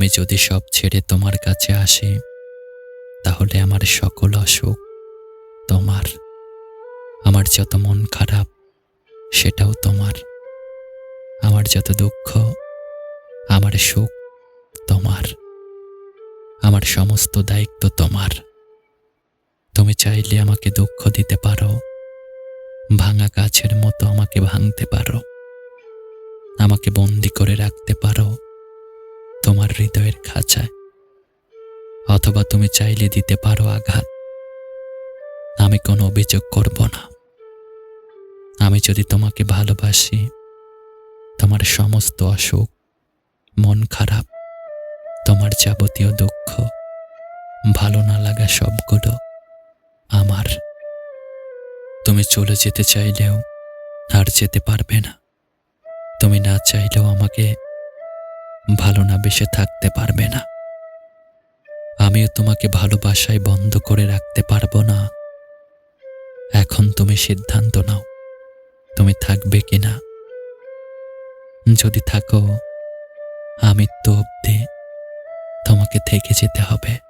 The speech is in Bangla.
আমি যদি সব ছেড়ে তোমার কাছে আসি, তাহলে আমার সকল অসুখ তোমার। আমার যত মন খারাপ, সেটাও তোমার। আমার যত দুঃখ, আমার সুখ তোমার। আমার সমস্ত দায়িত্ব তোমার। তুমি চাইলে আমাকে দুঃখ দিতে পারো, ভাঙা গাছের মতো আমাকে ভাঙতে পারো, আমাকে বন্দি করে রাখতে পারো। তোমার হৃদয়ের খাঁচায়। অথবা তুমি চাইলে দিতে পারো আঘাত। আমি কোনো অভিযোগ করব না। আমি যদি তোমাকে ভালোবাসি, তোমার সমস্ত অসুখ, মন খারাপ, তোমার যাবতীয় দুঃখ, ভালো না লাগা সবগুলো আমার। তুমি চলে যেতে চাইলেও আর যেতে পারবে না। তুমি না চাইলেও আমাকে ভালো না বেসে থাকতে পারবে না। আমিও তোমাকে ভালোবাসায় বন্ধ করে রাখতে পারব না। এখন তুমি সিদ্ধান্ত নাও, তুমি থাকবে কি না যদি থাকো, আমি তো অব্দি তোমাকে থেকে যেতে হবে।